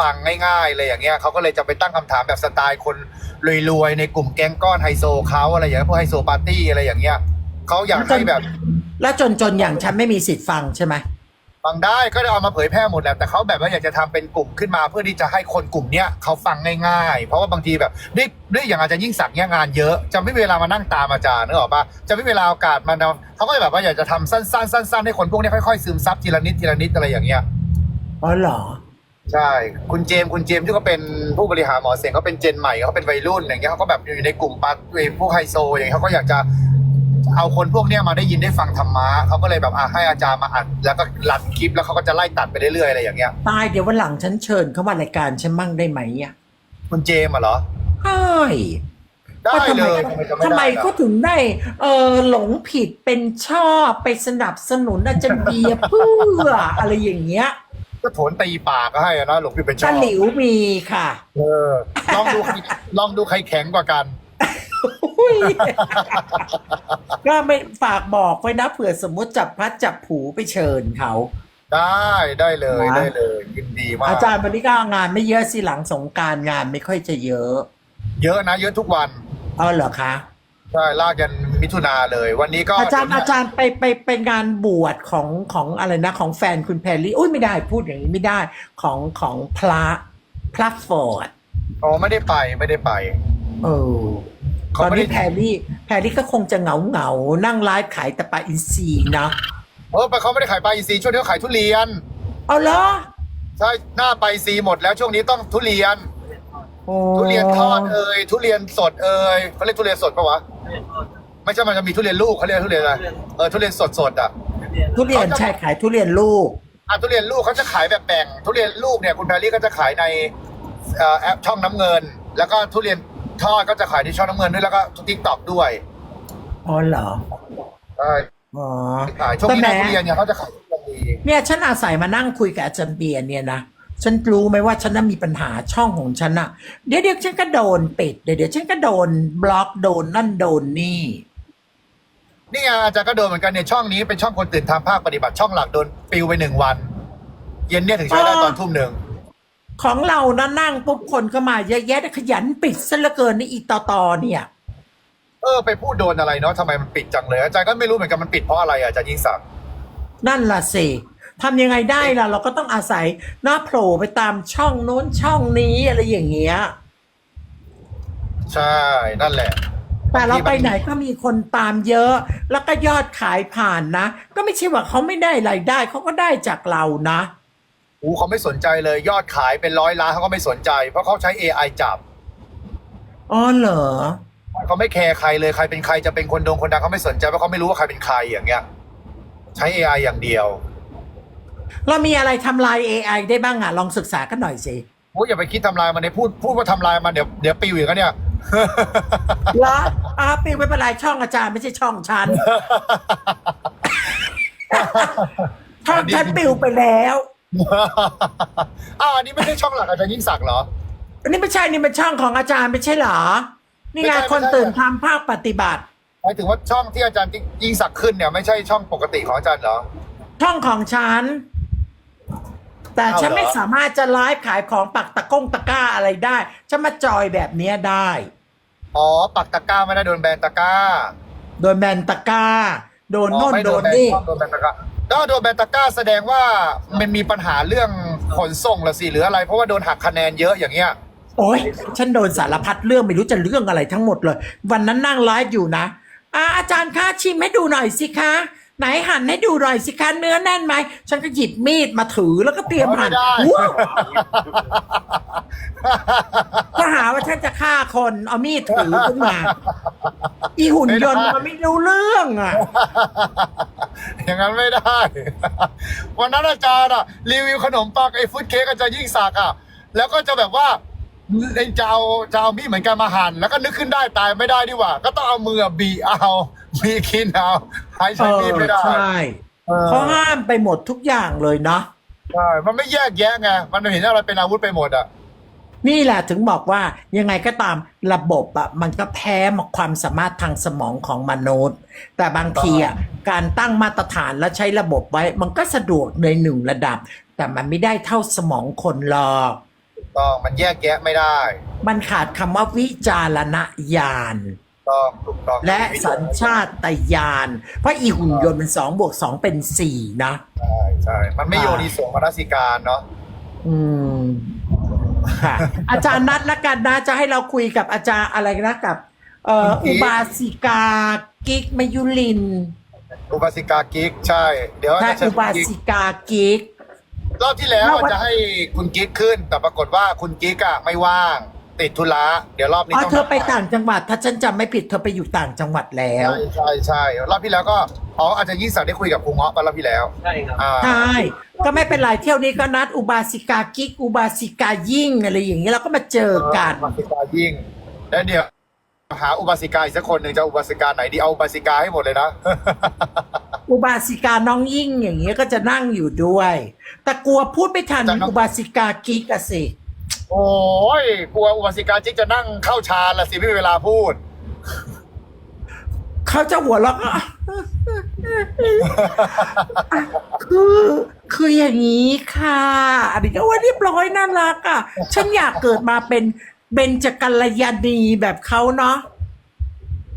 ฟังง่ายๆเลยอย่างเงี้ยเขาก็เลยจะไปตั้งคำถามแบบสไตล์คนรวยๆในกลุ่มแก๊งก้อนไฮโซเขาอะไรอย่างเงี้ยพวกไฮโซปาร์ตี้อะไรอย่างเงี้ยเขาอยากให้แบบ แล้วจนจนๆอย่างฉันไม่มีสิทธิ์ฟังใช่ไหมฟังได้ก็ได้เอามาเผยแพร่หมดแหละแต่เขาแบบว่าอยากจะทำเป็นกลุ่มขึ้นมาเพื่อที่จะให้คนกลุ่มเนี้ยเขาฟังง่ายๆ เพราะว่าบางทีแบบด้วยด้วยอย่างอาจารย์ยิ่งศักดิ์เนี่ยงานเยอะ จะไม่มีเวลามานั่งตามอาจารย์นึกออกปะจะไม่มีเวลาโอกาสมาทำเขาก็เลยแบบว่าอยากจะทำสั้นๆสั้นๆให้คนพวกเนี้ยค่อยๆซึมซับทีละนิดทีละนิดอะไรอย่างเงี้ยอ๋อเหรอ ใช่ คุณเจมส์คุณเจมส์ที่เขาเป็นผู้บริหารหมอเสียงเขาเป็นเจนใหม่เขาเป็นวัยรุ่นอย่างเงี้ยเขาก็แบบอยู่ในกลุ่มปาร์ตี้พวกไฮโซอย่างเงี้ยเขาก็อยากจะเอาคนพวกเนี้ยมาได้ยินได้ฟังธรรมะเขาก็เลยแบบอะให้อาจารย์มาอัดแล้วก็รันคลิปแล้วเขาก็จะไล่ตัดไปเรื่อยๆอะไรอย่างเงี้ยตายเดี๋ยววันหลังฉันเชิญเขามารายการฉันมั่งได้ไหมอะคุณเจมส์อะเหรอใช่ได้ว่าทำเลไมยจะทำไมด้ล่ะเขาถึงได้ เออหลงผิดเป็นชอบไปสนับสนุนอาจารย์เบียร์เพื่ออะไรอย่างเงี้ย ก็โถนตีปากก็ให้อะนะหลวงพี่เป็นชตะอบหลิวมีค่ะ เออ ลองดูใครลองดูใครแข็งกว่ากัน อุ๊ยก็ไม่ฝากบอกไว้นะเผื่อสมมติจับพัดจับผูไปเชิญเขา ได้ได้เลยนะ ได้เลยยินดีมากอาจารย์วันนี้ก็งานไม่เยอะสิหลังสงกรารงานไม่ค่อยจะเยอะ เยอะนะ เยอะทุกวัน เอาเหรอคะ ใช่ลากยัน มิถุนาเลย วันนี้ก็อาจารย์อาจารย์ไปไปไปงานบวชของของอะไรนะของแฟนคุณแพรรี่อุ้ยไม่ได้พูดอย่างนี้ไม่ได้ของของพระพระฟอร์ดอ๋อไม่ได้ไปไม่ได้ไป เออตเขาอนไม่ได้นี้แพรรี่แพรรี่ก็คงจะเหงาเหงาๆนั่งไลฟ์ขายแต่ปลาอินทรีนะเออไปเขาไม่ได้ขายปลาอินทรีย์ช่วงนี้เขาขายทุเรียนเอาเหรอใช่หน้าไปลาอินทรีย์หมดแล้วช่วงนี้ต้องทุเรียนโอ้ทุเรียนทอดเอ่ยทุเรียนสดเอ่ยเขาเรียกทุเรียนสดปะวะ ไม่ใช่มันจะมีทุเรียนลูกเขาเรียกทุเรียนอะไรเออทุเรียนสดสดๆอะทุเรียนใช่ขายทุเรียนลูก อะทุเรียนลูกเขาจะขายแบบแบ่งทุเรียนลูกเนี่ยคุณแพรรี่ก็จะขายในเอ่อแอปช่องน้ำเงิน แล้วก็ทุเรียนทอดก็จะขายในช่องน้ำเงินด้วยแล้วก็ทิกตอกด้วยอ๋อเหรอ ใช่อ๋อ ขายช่วงนี้แต่นะแหมทุเรียนเนี่ยเขาจะขายทุเรียนดีเนี่ยฉันอาศัยมานั่งคุยกับอาจารย์เบียร์เนี่ยนะ ฉันรู้ไหมว่าฉันน่ะมีปัญหาช่องของฉันอะเดี๋ยวเดี๋ยวฉันก็โดนปิด เดี๋ยวเดี๋ยวฉันก็โดนบล็อกโดนนั่นโดนนี่ นี่ไงอาจารย์ก็โดนเหมือนกันเนี่ยช่องนี้เป็นช่องคนตื่นทำภาคปฏิบัติช่องหลักโดนปิวไปหนึ่งวัน เย็นเนี่ยถึงใช้ได้ตอนทุ่มหนึ่งของเรานะนั่งปุ๊บคนก็มาเยอะแยะขยันปิดซะเหลือเกินนี่อีต่อต่อเนี่ย เออ ไปพูดโดนอะไรเนาะทำไมมันปิดจังเลย อาจารย์ก็ไม่รู้เหมือนกันมันปิดเพราะอะไรอะอาจารย์ยิ่งศักดิ์นั่นล่ะสิทำยังไงได้ล่ะ เราก็ต้องอาศัยหน้าโผล่ไปตามช่องโน้นช่องนี้อะไรอย่างเงี้ย ใช่นั่นแหละ แต่เราไปไหนก็มีคนตามเยอะ แล้วก็ยอดขายผ่านนะ ก็ไม่ใช่ว่าเขาไม่ได้รายได้เขาก็ได้จากเรานะอูเขาไม่สนใจเลยยอดขายเป็นร้อยล้านเขาก็ไม่สนใจ เพราะเขาใช้ AI จับอ๋อเหรอเขาไม่แคร์ใครเลยใครเป็นใครจะเป็นคนดงคนดังเขาไม่สนใจเพราะเขาไม่รู้ว่าใครเป็นใครอย่างเงี้ย ใช้ AI อย่างเดียว เรามีอะไรทำลาย AI ได้บ้างอะลองศึกษากันหน่อยสิโอ้ยอย่าไปคิดทำลายมันเลยพูดพูดว่าทำลายมันเดี๋ยวเดี๋ยวปิวอีกแล้วเนี่ย แล้วอาปิวไม่เป็นไรช่องอาจารย์ไม่ใช่ช่องฉัน ช่องฉันปิวไปแล้วอ้าวอันนี้ไม่ใช่ช่องหลักอาจารย์ยิ่งศักดิ์เหรอ อันนี้ไม่ใช่นี่เป็นช่องของอาจารย์ไม่ใช่เหรอ นี่ไงไม่ใช่คนไม่ใช่ ตื่นทำภาคปฏิบัติ หมายถึงว่าช่องที่อาจารย์ยิ่งศักดิ์ขึ้นเนี่ยไม่ใช่ช่องปกติของอาจารย์เหรอ ช่องของฉัน แต่เอาเหรอ ฉันไม่สามารถจะไลฟ์ขายของปักตะก้งตะกร้าอะไรได้จะมาจอยแบบเนี้ยได้ อ๋อ ปักตะกร้าไม่ได้โดนแบนตะกร้าโดนแบนตะกร้า โดนอ๋อโน่นไม่โดนแบนี่ช่องโดนแบนตะกร้าก็โดนแบนตะกร้าแสดงว่ามันมีปัญหาเรื่องขนส่งละสิหรืออะไร เพราะว่าโดนหักคะแนนเยอะอย่างเงี้ย โอ้ยฉันโดนสารพัดเรื่องไม่รู้จะเรื่องอะไรทั้งหมดเลย วันนั้นนั่งไลฟ์อยู่นะอาอาจารย์คะชิมให้ดูหน่อยสิคะ ไหนหั่นให้ดูหน่อยสิคะเนื้อแน่นไหม ฉันก็หยิบมีดมาถือแล้วก็เตรียมหั่นไม่ได้ว้าวก็หาว่าฉันจะฆ่าคนเอามีดถือขึ้นมา อีหุ่นยนต์มันไม่รู้เรื่องอะ อย่างนั้นไม่ได้ วันนั้นอาจารย์อะรีวิวขนมปังไอ้ฟุตเค้กอาจารย์ยิ่งศักดิ์อะแล้วก็จะแบบว่าจะเอาจะเอามีดเหมือนกันมาหั่นแล้วก็นึกขึ้นได้ตายไม่ได้ดีกว่า ก็ต้องเอามือบีเอา บีกินเอาให้เอใช้มีดอไม่ได้ใช่เออเขาห้ามไปหมดทุกอย่างเลยเนาะใช่มันไม่แยกแยะไงมันเห็นอะไรเป็นอาวุธไปหมดอะนี่แหละถึงบอกว่ายังไงก็ตามระบบอะมันก็แพ้ความสามารถทางสมองของมนุษย์ แต่บางทีอะการตั้งมาตรฐานและใช้ระบบไว้ มันก็สะดวกในหนึ่งระดับ แต่มันไม่ได้เท่าสมองคนหรอก ต้องมันแยกแยะไม่ได้ มันขาดคำว่าวิจารณญาณ ต้องถูกต้องและสัญชาตญาณเพราะอีหุ่นยนต์มันสองบวกสองเป็นสี่นะใช่ใช่มันไม่โยนิโสมนสิการเนาะอืมค่ะ อาจารย์นัดละกันนะจะให้เราคุยกับอาจารย์อะไรนะกับเอ่ออุบาสิกากิกมยุลิน อุบาสิกากิ๊กใช่ เดี๋ยวใช่จะเชิอุญคุบาณกิ๊กสิกากิกรอบที่แล้วรอบวันจะให้คุณกิ๊กขึ้น แต่ปรากฏว่าคุณกิ๊กอะไม่ว่าง ติดธุระเดี๋ยวรอบนี้อ๋อต้องเธอไปต่างจังหวัด ถ้าฉันจำไม่ผิดเธอไปอยู่ต่างจังหวัดแล้ว ใช่ใช่ใช่รอบที่แล้วก็อ๋ออาจจะยิ่งศักดิ์ได้คุยกับครูเงาะไปรอบที่แล้วใช่ครับ อ่า ใช่ ก็ไม่เป็นไรเที่ยวนี้ก็นัดอุบาสิกากิกอุบาสิกายิ่งอะไรอย่างนี้เราก็มาเจอกัน อุบาสิกายิ่ง แล้วเดี๋ยวหาอุบาสิกาอีกสักคนหนึ่งจะอุบาสิกาไหนดีเอาอุบาสิกาให้หมดเลยนะ อุบาสิกาน้องยิ่งอย่างเงี้ยก็จะนั่งอยู่ด้วย แต่กลัวพูดไม่ทันจะน้อง อุบาสิกากิกอะสิ โอ้ยกลัวอุบาสิกาจิ๊กจะนั่งเข้าฌานละสิไม่มีเวลาพูด เขาจะหัวเราะคือ คืออย่างนี้ค่ะอันนี้ก็ว่าเรียบร้อยน่ารักอะ ฉันอยากเกิดมาเป็นเบญจกัลยาณีแบบเขาเนาะ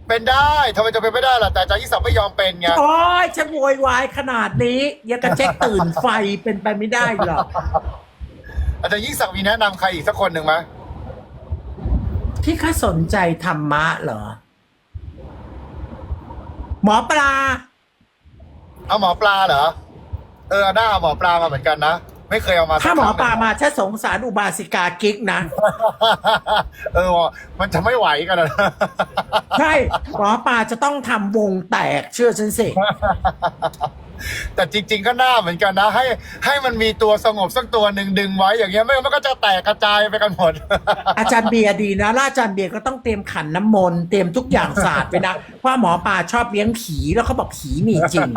เป็นได้ทำไมจะเป็นไม่ได้ล่ะแต่อาจารย์ยิ่งศักดิ์ไม่ยอมเป็นไงโอ้ยฉันโวยวายขนาดนี้ยังกระเจ๊กตื่นไฟเป็นไปไม่ได้หรอก อาจารย์ยิ่งศักดิ์มีแนะนำใครอีกสักคนหนึ่งไหมที่ข้าสนใจธรรมะเหรอ หมอปลา เอาหมอปลาเหรอ เออหน้าเอาหมอปลามาเหมือนกันนะ ไม่เคยเอามาถ้าหมอสักปคลารั้งมาฉันสงสารอุบาสิกากิ๊กนะ เออมันจะไม่ไหวกันนะ ใช่ หมอปลาจะต้องทำวงแตกเชื่อฉันสิ แต่จริง ๆ ก็น่าเหมือนกันนะ ให้ให้มันมีตัวสงบสักตัวหนึ่งดึงไว้อย่างเงี้ยไม่งั้นมันก็จะแตกกระจายไปกันหมด อาจารย์เบียร์ดีนะแล้วอาจารย์เบียร์ก็ต้องเตรียมขันน้ำมนต์เตรียมทุกอย่างศาสตร์ไปนะเพราะหมอปลาชอบเลี้ยงผีแล้วเขาบอกผีมีจริง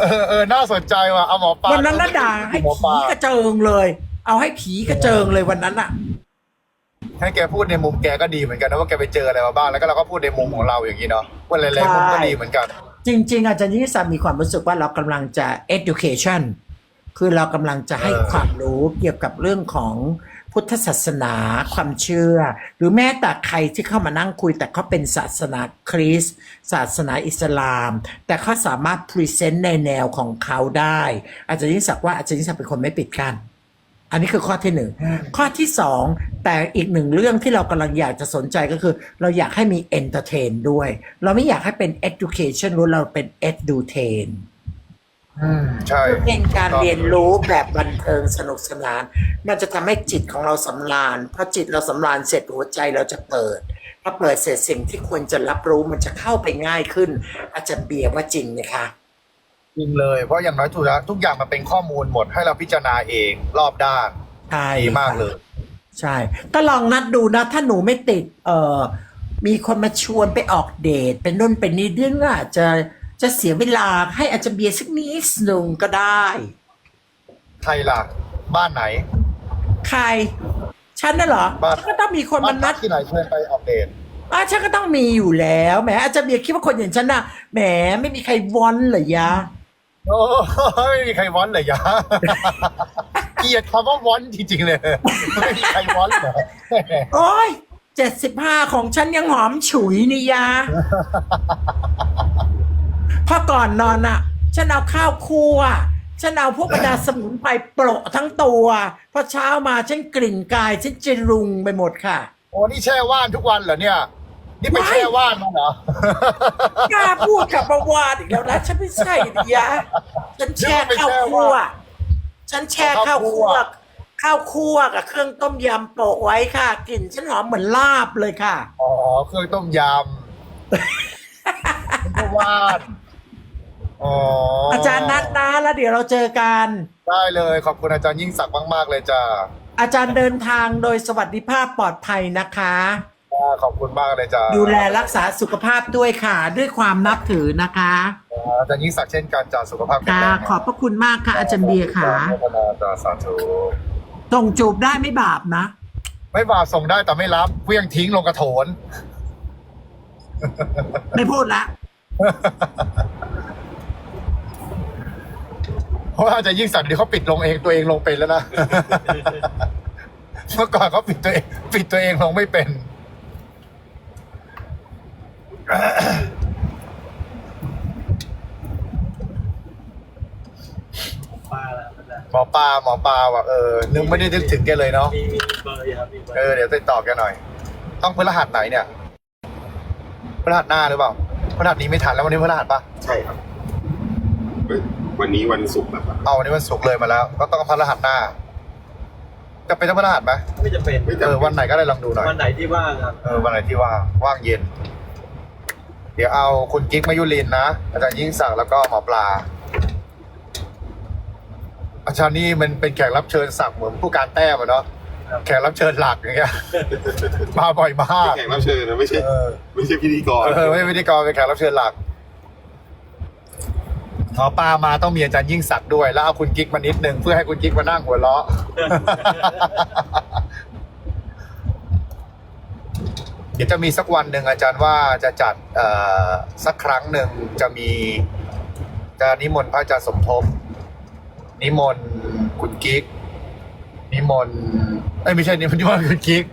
เออเออน่าสนใจว่ะเอาหมอปลาวันนั้นละด่าให้หมอปผีลา กระเจิงเลย เอาให้ผีกระเจิงเลยวันนั้นอะ ให้แกพูดในมุมแกก็ดีเหมือนกันนะว่าแกไปเจออะไรมาบ้างแล้วก็เราก็พูดในมุมของเราอย่างนี้เนาะว่าหลายๆมุมก็ดีเหมือนกันจริง ๆ อาจารย์นิสันมีความรู้สึกว่าเรากำลังจะ education คือเรากำลังจะให้ความรู้เกี่ยวกับเรื่องของพุทธศาสนาความเชื่อ หรือแม้แต่ใครที่เข้ามานั่งคุย แต่เขาเป็นศาสนาคริสต์ศาสนาอิสลาม แต่เขาสามารถพรีเซนต์ในแนวของเขาได้ อาจารย์นิสักดิ์ว่าอาจารย์นิสักดิ์เป็นคนไม่ปิดกั้น อันนี้คือข้อที่หนึ่งข้อที่สองแต่อีกหนึ่งเรื่องที่เรากำลังอยากจะสนใจก็คือ เราอยากให้มี entertain ด้วย เราไม่อยากให้เป็น education รู้เราเป็น edutain อืมใช่เป็นการเรียนรู้แบบบันเทิงสนุกสนาน มันจะทำให้จิตของเราสำราญพอจิตเราสำราญเสร็จหัวใจเราจะเปิดพอเปิดเสร็จสิ่งที่ควรจะรับรู้มันจะเข้าไปง่ายขึ้น อาจารย์เบียร์ว่าจริงไหมคะ จริงเลยเพราะอย่างน้อยถูกแล้วทุกอย่างมันเป็นข้อมูลหมดให้เราพิจารณาเองรอบด้านใช่ดีมากเลย ใช่ ก็ลองนัดดูนะ ถ้าหนูไม่ติด เอ่อ มีคนมาชวนไปออกเดท เป็นนู่นเป็นนี่เรื่องอาจจะจะเสียเวลาให้อาจจะเบียร์สักนิดหนึ่งก็ได้ไทยล่ะ บ้านไหน ใคร ฉันน่ะเหรอบ้านก็ต้องมีคนมานัดที่ไหนเชิญไปออกเดทอะฉันก็ต้องมีอยู่แล้วแหมอาจจะเบียร์คิดว่าคนอย่างฉันน่ะแหมไม่มีใครวอนเหรอยะ โอ้ไม่มีใครวอนเลยยะเกลียดคำว่าวอนจริงๆเลย ไม่มีใครวอนเลยโอ้ยเจ็ดสิบห้าของฉันยังหอมฉุยนี่ยาพอก่อนนอนอะฉันเอาข้าวคั่วฉันเอาพวกบรรดาสมุนไพรโปรทั้งตัวพอเช้ามาฉันกลิ่นกายฉันจะรุงไปหมดค่ะ โอ้นี่แช่ว่านทุกวันเหรอเนี่ย นี่ไปไม่แช่ว่านมาเหรอกล้าพูดกับประวาดอีกแล้วนะฉันไม่ใช่ดิยะฉันแช่ข้าวคั่วฉันแช่ข้าวคั่วข้าวคั่วกับเครื่องต้มยำโปะไว้ค่ะกลิ่นฉันหอมเหมือนลาบเลยค่ะ อ๋อเครื่องต้มยำแช่ว่านอ๋ออาอาจารย์นัดนะแล้วเดี๋ยวเราเจอกัน ได้เลยขอบคุณอาจารย์ยิ่งศักดิ์มาก ๆ เลยจ้าอาจารย์เดินทางโดยสวัสดิภาพปลอดภัยนะคะอ่า ขอบคุณมากเลยจ้าดูแลรักษาสุขภาพด้วยค่ะ ด้วยความนับถือนะคะอาจารย์ยิ่งศักดิ์เช่นกันจ้าสุขภาพแข็งค่ะแรงขอบพระคุณมากค่ะอาจารย์เบียร์ค่ะพัฒนาจ้าสาธุส่งจูบได้ไม่บาปนะ ไม่บาปส่งได้แต่ไม่รับเพียงทิ้งลงกระโถน ไม่พูดละเพราะว่าอาจารย์ยิ่งศักดิ์เดี๋ยวเขาปิดลงเองตัวเองลงเป็นแล้วนะเมื่อก่อนเขาปิดตัวเอง ปิดตัวเองลงไม่เป็น ป้าแล้วนะหมอปลาหมอปลาว่ะเออนึกไม่ได้นึกถึงแกเลยเนาะมีมีเบอร์อยู่ครับมีเบอร์เออเดี๋ยวติดต่อแกหน่อย ต้องพฤหัสไหนเนี่ยพฤหัสหน้าหรือเปล่าพฤหัสนี้ไม่ทันแล้ววันนี้พฤหัสปะใช่ครับเฮ้ยวันนี้วันศุกร์แบบเอาวันนี้วันศุกร์เลยมาแล้ว ก็ต้องพฤหัสหน้าจะเป็นต้องพฤหัสไหมไม่จะเป็นเออวันไหนก็ได้ลองดูหน่อยวันไหนที่ว่างครับเออวันไหนที่ว่างว่างเย็น เดี๋ยวเอาคุณกิ๊กมายุรินทร์นะ อาจารย์ยิ่งศักดิ์แล้วก็หมอปลา อาจารย์นี่มันเป็นแขกรับเชิญศักดิ์เหมือนผู้การแต้มอะเนาะแขกรับเชิญหลักอย่างเงี้ยมาบ่อยมากแขกรับเชิญนะไม่ใช่ เออไม่ใช่พิธีกรเออไม่ใช่พิธีกรเป็นแขกรับเชิญหลักหมอปลามาต้องมีอาจารย์ยิ่งศักดิ์ด้วย แล้วเอาคุณกิ๊กมานิดนึงเพื่อให้คุณกิ๊กมานั่งหัวเราะ เดี๋ยวจะมีสักวันหนึ่งอาจารย์ว่าจะจัดสักครั้งหนึ่งจะมีจะนิมนต์พระอาจารย์สมทบ นิมนต์คุณกิ๊กนิมนต์เอ้ยไม่ใช่นิมนต์นิมนต์คุณกิ๊ก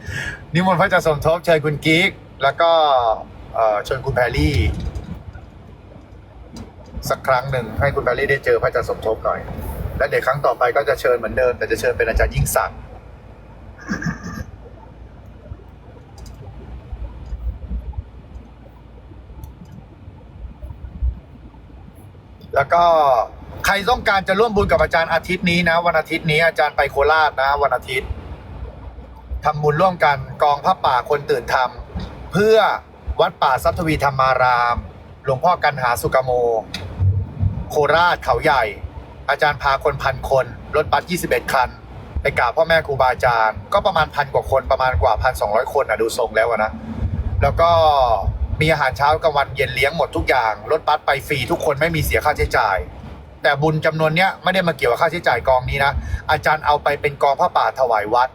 นิมนต์พระอาจารย์สมทบเชิญคุณกิ๊กแล้วก็เอ่อเชิญคุณแพรรี่สักครั้งหนึ่งให้คุณแพรรี่ได้เจอพระอาจารย์สมทบหน่อย และเดี๋ยวครั้งต่อไปก็จะเชิญเหมือนเดิมแต่จะเชิญเป็นอาจารย์ยิ่งศักดิ์ แล้วก็ใครต้องการจะร่วมบุญกับอาจารย์อาทิตย์นี้นะ วันอาทิตย์นี้อาจารย์ไปโคราชนะ วันอาทิตย์ทำบุญร่วมกันกองพระป่าคนตื่นธรรม เพื่อวัดป่าสัทวีธรรมาราม หลวงพ่อกันหาสุกโม โคราชเขาใหญ่ อาจารย์พาคนพันคน รถบัส21 คัน ไปกราบพ่อแม่ครูบาอาจารย์ ก็ประมาณพันกว่าคนประมาณกว่าพันสองคนอะดูทรงแล้วนะ แล้วก็ มีอาหารเช้ากลางวันเย็นเลี้ยงหมดทุกอย่างรถบัสไปฟรีทุกคนไม่มีเสียค่าใช้จ่าย แต่บุญจำนวนเนี้ยไม่ได้มาเกี่ยวกับค่าใช้จ่ายกองนี้นะ อาจารย์เอาไปเป็นกองพระป่าถวายวัด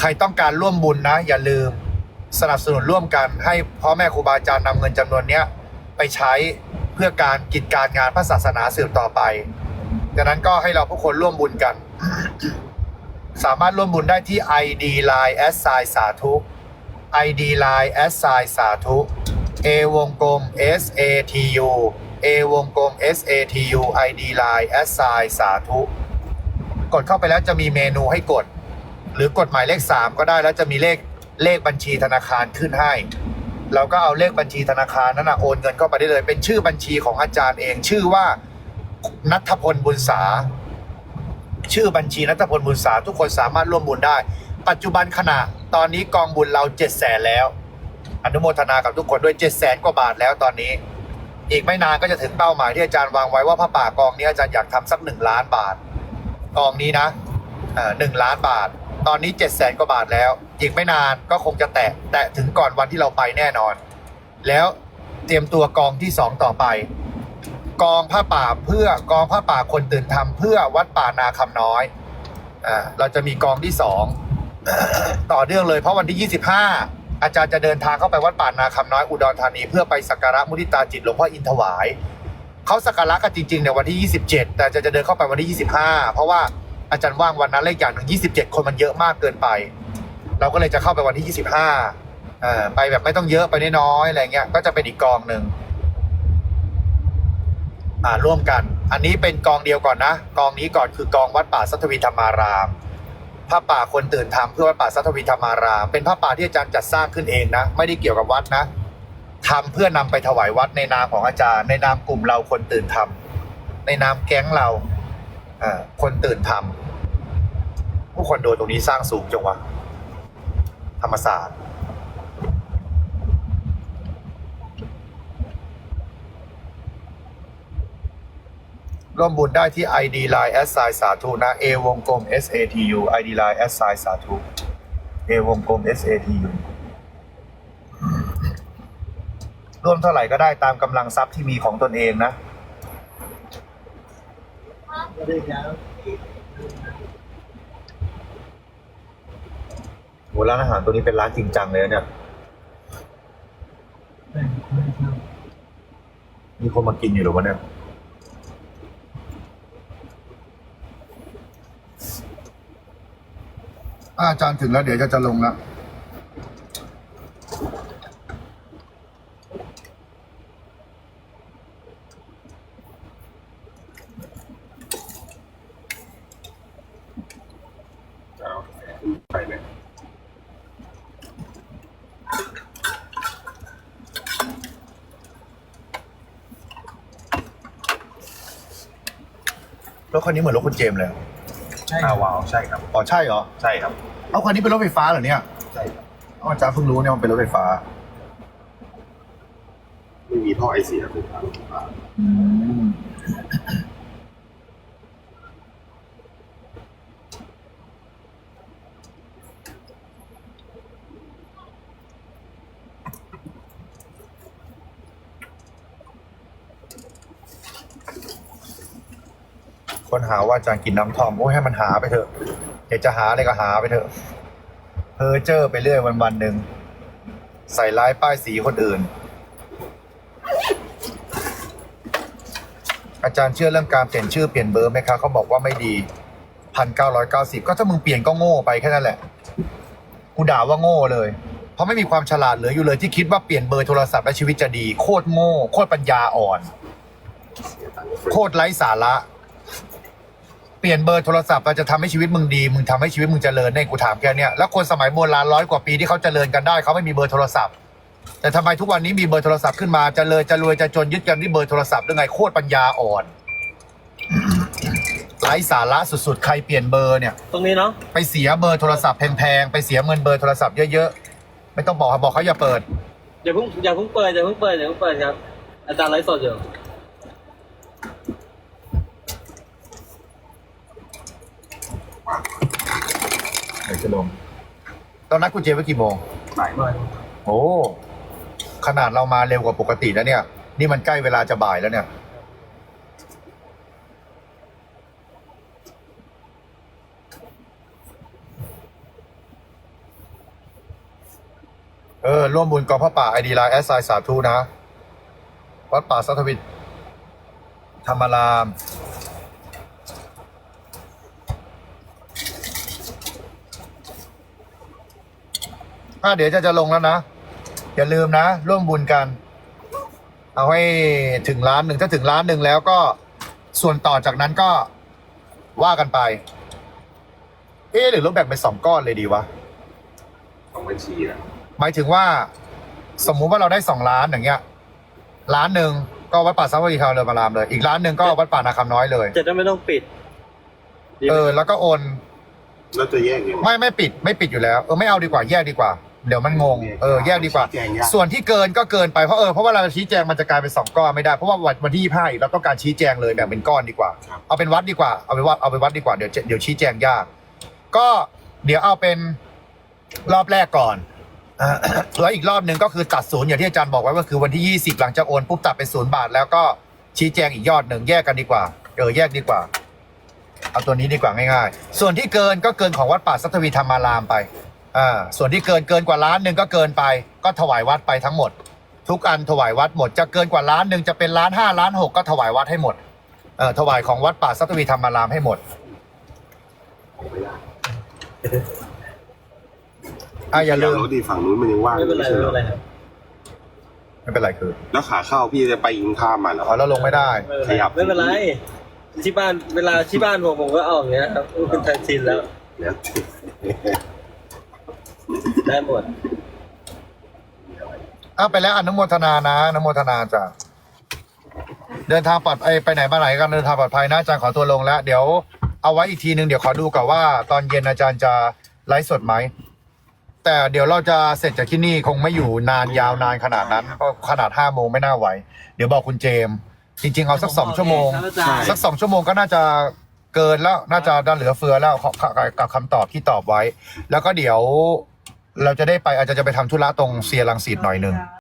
ใครต้องการร่วมบุญนะ อย่าลืม สนับสนุนร่วมกันให้พ่อแม่ครูบาอาจารย์นำเงินจำนวนเนี้ยไปใช้เพื่อการกิจการงานพระศาสนาสืบต่อไปดังนั้นก็ให้เราทุกคนร่วมบุญกัน สามารถร่วมบุญได้ที่ ID Line s อ s สาธุ ID Line s อ s สาธุ A วงกลม S A T U A วงกลม S A T U ID Line s อ s สาธุ กดเข้าไปแล้วจะมีเมนูให้กด หรือกดหมายเลข 3 ก็ได้แล้วจะมีเลขเลขบัญชีธนาคารขึ้นให้เราก็เอาเลขบัญชีธนาคารนั้นนะโอนเงินเข้าไปได้เลย เป็นชื่อบัญชีของอาจารย์เอง ชื่อว่านัทพลบุญสาชื่อบัญชีนัทพลบุญสาทุกคนสามารถร่วมบุญได้ ปัจจุบันขณะตอนนี้กองบุญเราเจ็ดแสนแล้ว อนุโมทนากับทุกคนด้วยเจ็ดแสนกว่าบาทแล้วตอนนี้ อีกไม่นานก็จะถึงเป้าหมายที่อาจารย์วางไว้ว่าพระป่ากองนี้อาจารย์อยากทำสักหนึ่งล้านบาท กองนี้นะหนึ่งล้านบาท ตอนนี้เจ็ดแสนกว่าบาทแล้ว อีกไม่นานก็คงจะแตะแตะถึงก่อนวันที่เราไปแน่นอน แล้วเตรียมตัวกองที่สองต่อไป กองผ้าป่าเพื่อกองผ้าป่าคนตื่นธรรมเพื่อวัดป่านาคำน้อยอ่าเราจะมีกองที่สองต่อเนื่องเลยเพราะวันที่25 อาจารย์จะเดินทางเข้าไปวัดป่านาคำน้อยอุดรธานีเพื่อไปสักการะมุทิตาจิตหลวงพ่ออินทวายเขาสักการะกันจริงๆในยวันที่ 27 แต่จารย์จะเดินเข้าไปวันที่ 25 เพราะว่าอาจารย์ว่างวันนั้นเลขอย่างหนึ่ง27 คนมันเยอะมากเกินไป เราก็เลยจะเข้าไปวันที่ 25อ่าไปแบบไม่ต้องเยอะไปน้อยๆอะไรเงี้ยก็จะเป็นอีกกองหนึ่งอ่าร่วมกัน อันนี้เป็นกองเดียวก่อนนะ กองนี้ก่อนคือกองวัดป่าสัทวีธรรมาราม พระป่าคนตื่นทำเพื่อวัดป่าสัทวีธรรมารา เป็นพระป่าที่อาจารย์จัดสร้างขึ้นเองนะ ไม่ได้เกี่ยวกับวัดนะทำเพื่อนำไปถวายวัดในนามของอาจารย์ ในนามกลุ่มเราคนตื่นทำในนามแก๊งเราอ่าคนตื่นทำผู้คนโดนตรงนี้สร้างสูงจังวะธรรมศาสตร์ ร่วมบุญได้ที่ ID Line s อ s สาธุนะ A วงกลม S A T U ID Line s อ s สาธุ A วงกลม S A T U ร่วมเท่าไหร่ก็ได้ตามกำลังทรัพย์ที่มีของตนเองนะ โหร้านอาหารตัวนี้เป็นร้านจริงจังเลยนะเนี่ย มีคนมากินอยู่หรือวะเนี่ย อาอาจารย์ถึงแล้ว เดี๋ยวจะจะลงแล้วเอาไปเลยรถคันนี้เหมือนรถคุณเจมส์เลยใช่อ้าวว้าวใช่ครับ อ๋อใช่เหรอ ใช่ครับ เอาคันนี้เป็นรถไฟฟ้าเหรอเนี่ยใช่ครับอ๋ออาจารย์เพิ่งรู้เนี่ยมันเป็นรถไฟฟ้า ไม่มีท่อไอเสียเลยครับอืมคนหาว่าอาจารย์กินน้ำท่อมโอ้ยให้มันหาไปเถอะ อยากจะหาอะไรก็หาไปเถอะเพอเจอร์ไปเรื่อยวันวันหนึ่งใส่ร้ายป้ายสีคนอื่น อาจารย์เชื่อเรื่องการเปลี่ยนชื่อเปลี่ยนเบอร์ไหมคะเขาบอกว่าไม่ดีพันเก้าร้อยเก้าสิบก็ถ้ามึงเปลี่ยนก็โง่ไปแค่นั้นแหละกูด่าว่าโง่เลย เพราะไม่มีความฉลาดเหลืออยู่เลยที่คิดว่าเปลี่ยนเบอร์โทรศัพท์และชีวิตจะดี โคตรโง่ โคตรปัญญาอ่อน โคตรไร้สาระ ปลี่ยนเบอร์โทรศัพท์เราจะทำให้ชีวิตมึงดี มึงทำให้ชีวิตมึงเจริญเนี่ยกูถามแค่เนี้ยแล้วคนสมัยโบราณร้อยกว่าปีที่เขาเจริญกันได้เขาไม่มีเบอร์โทรศัพท์ แต่ทำไมทุกวันนี้มีเบอร์โทรศัพท์ขึ้นมาเจะเลยจะรวยจะจนยึดกันที่เบอร์โทรศัพท์ได้ไงโคตรปัญญาอ่อนไร้สาระสุดๆ ใครเปลี่ยนเบอร์เนี่ย ตรงนี้เนาะไปเสียเบอร์โทรศัพท์แพงๆ ไปเสียเงินเบอร์โทรศัพท์เยอะๆ ไม่ต้องบอกบอกเขาอย่าเปิด อย่าเพิ่งอย่าเพิ่งเปิดอย่าเพิ่งเปิดอย่าเพิ่งเปิดครับอาจารย์ไลฟ์สดอยู่ เดี๋ยวจะลงตอนนัดคุณเจไว้กี่โมง บ่ายบ่อยโอ้ ขนาดเรามาเร็วกว่าปกติแล้วเนี่ย นี่มันใกล้เวลาจะบ่ายแล้วเนี่ย เออ ร่วมบุญกองพระป่าไอดีไลน์แอสไซสาธุนะ วัดป่าสัทวิทธรรมาราม อะเดี๋ยวจะจะลงแล้วนะ อย่าลืมนะ ร่วมบุญกัน เอาให้ถึงล้านหนึ่งถ้าถึงล้านหนึ่งแล้วก็ส่วนต่อจากนั้นก็ว่ากันไป เอ๊ะหรือเราแบ่งเป็นสองก้อนเลยดีวะสองบัญชีนะหมายถึงว่า สมมุติว่าเราได้สองล้านอย่างเงี้ยล้านหนึ่งก็วัดป่าสัมปวิทาเรือมารามเลย อีกล้านหนึ่งก็วัดป่านาคำน้อยเลย จะได้ไม่ต้องปิดดีไหมเออ แล้วก็โอน แล้วจะแยกยังไง ไม่ไม่ปิดไม่ปิดอยู่แล้ว เออไม่เอาดีกว่าแยกดีกว่า เดี๋ยวมันงงเออแยกดีกว่าชี้แจงยาก ส่วนที่เกินก็เกินไปเพราะเออเพราะว่าเราชี้แจงมันจะกลายเป็นสองก้อนไม่ได้เพราะว่าวันวันที่ยี่ห้าเราต้องการชี้แจงเลยแบ่งเป็นก้อนดีกว่าครับเอาเป็นวัดดีกว่าเอาเป็นวัดเอาเป็นวัดดีกว่าเดี๋ยวจะเดี๋ยวชี้แจงยาก ก็เดี๋ยวเอาเป็นรอบแรกก่อนอ่า แล้วอีกรอบหนึ่งก็คือตัดศูนย์อย่างที่อาจารย์บอกไว้ก็คือวันที่ยี่สิบหลังจากโอนปุ๊บตัดเป็นศูนย์บาท แล้วก็ชี้แจงอีกยอดหนึ่งแยกกันดีกว่าเออแยกดีกว่า เอาตัวนี้ดีกว่าง่ายๆ ส่วนที่เกินก็เกินของวัดป่าสัทวีธรรมารามไป อ่าส่วนที่เกินเกินกว่าล้านหนึ่งก็เกินไป ก็ถวายวัดไปทั้งหมด ทุกอันถวายวัดหมดจะเกินกว่าล้านหนึ่งจะเป็นล้านห้าล้านหกก็ถวายวัดให้หมดเอ่อถวายของวัดป่าสัทวีธรรมารามให้หมดของไม่ได้อ่าอย่าลืมรถดีฝั่งนู้นมันยังว่างไม่เป็นไรใช่ไม่หเป็นไรครับไม่เป็นไรคือ แล้วขาเข้าพี่จะไปยิงข้ามมันเหรออ๋อแล้วลงไม่ได้ไม่เป็นขไรยับไม่เป็นไรที่บ้านเวลาที่บ้านผมผมก็เอาอย่างเงี้ยครับเป็นทันชินแล้วแล้ว ได้หมด อ้าวไปแล้วอนุโมทนานะอนุโมทนาจ้ะเดินทางปลอดภัยไปไหนมาไหนกันเดินทางปลอดภัยนะอาจารย์ขอตัวลงแล้ว เดี๋ยวเอาไว้อีกทีหนึ่งเดี๋ยวขอดูก่อนว่า ตอนเย็นอาจารย์จะไลฟ์สดไหมแต่เดี๋ยวเราจะเสร็จจากที่นี่คงไม่อยู่นานยาวนานขนาดนั้นเพราะขนาดห้าโมงไม่น่าไหว เดี๋ยวบอกคุณเจมส์จริง ๆ เอาสักสองชั่วโมงครับอาจารย์สักสองชั่วโมงก็น่าจะเกินแล้วน่าจะเหลือเฟือแล้วกับคำตอบที่ตอบไว้ แล้วก็เดี๋ยว เราจะได้ไปอาจจะจะไปทำธุระตรงเซียรังสิตหน่อยหนึ่ง